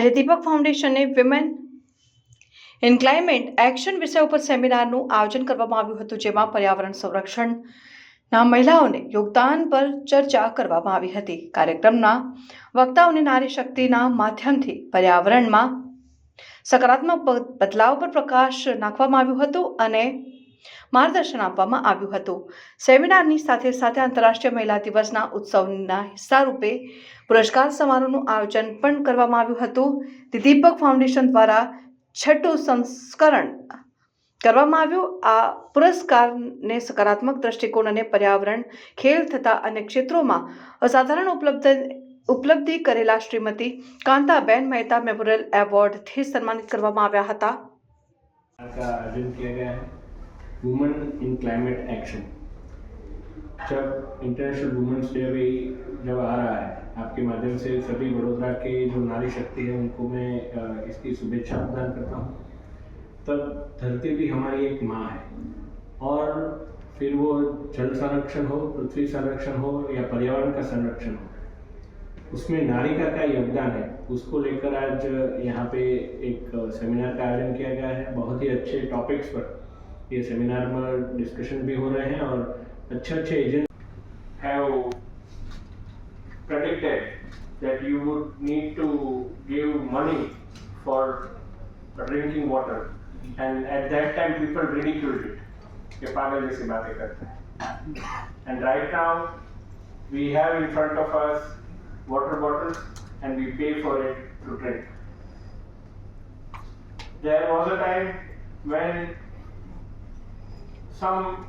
આજે દીપક ફાઉન્ડેશને women in climate action વિષય ઉપર સેમિનારનું આયોજન કરવામાં આવ્યું હતું, જેમાં પર્યાવરણ સંરક્ષણના મહિલાઓને યોગદાન પર ચર્ચા કરવામાં આવી હતી. કાર્યક્રમના વક્તાઓને નારી શક્તિના માધ્યમથી પર્યાવરણમાં સકારાત્મક બદલાવ પર પ્રકાશ નાખવામાં આવ્યું હતું અને માર્ગદર્શન આપવામાં આવ્યું હતું. સેમિનારની સાથે સાથે આંતરરાષ્ટ્રીય મહિલા દિવસના ઉત્સવના હિસ્સા રૂપે પુરસ્કાર સમારોહનું આયોજન પણ કરવામાં આવ્યું હતું. તે દીપક ફાઉન્ડેશન દ્વારા છઠ્ઠું સંસ્કરણ કરવામાં આવ્યું. આ પુરસ્કારને સકારાત્મક દ્રષ્ટિકોણ અને પર્યાવરણ, ખેલ થતા અનેક ક્ષેત્રોમાં અસાધારણ ઉપલબ્ધ ઉપલબ્ધિ કરેલા શ્રીમતી કાંતાબેન મહેતા મેમોરિયલ એવોર્ડથી સન્માનિત કરવામાં આવ્યા હતા. वुमेन इन क्लाइमेट एक्शन जब इंटरनेशनल वुमेन्स डे अभी जब आ रहा है, आपके माध्यम से सभी वडोदरा के जो नारी शक्ति है, उनको मैं इसकी शुभेच्छा प्रदान करता हूँ। तब धरती भी हमारी एक माँ है। और फिर वो जल संरक्षण हो, पृथ्वी संरक्षण हो, या पर्यावरण का संरक्षण हो, उसमें नारी का क्या योगदान है? उसको लेकर आज यहाँ पे एक सेमिनार का आयोजन किया गया है। बहुत ही अच्छे टॉपिक्स पर। ये सेमिनार में डिस्कशन भी हो रहे हैं और अच्छे अच्छे agent have predicted that you would need to give money for drinking water and at that time people ridiculed it कि पागल जैसी बातें करते हैं and right now we have in front of us water bottles and we pay for it to drink. There was a time when some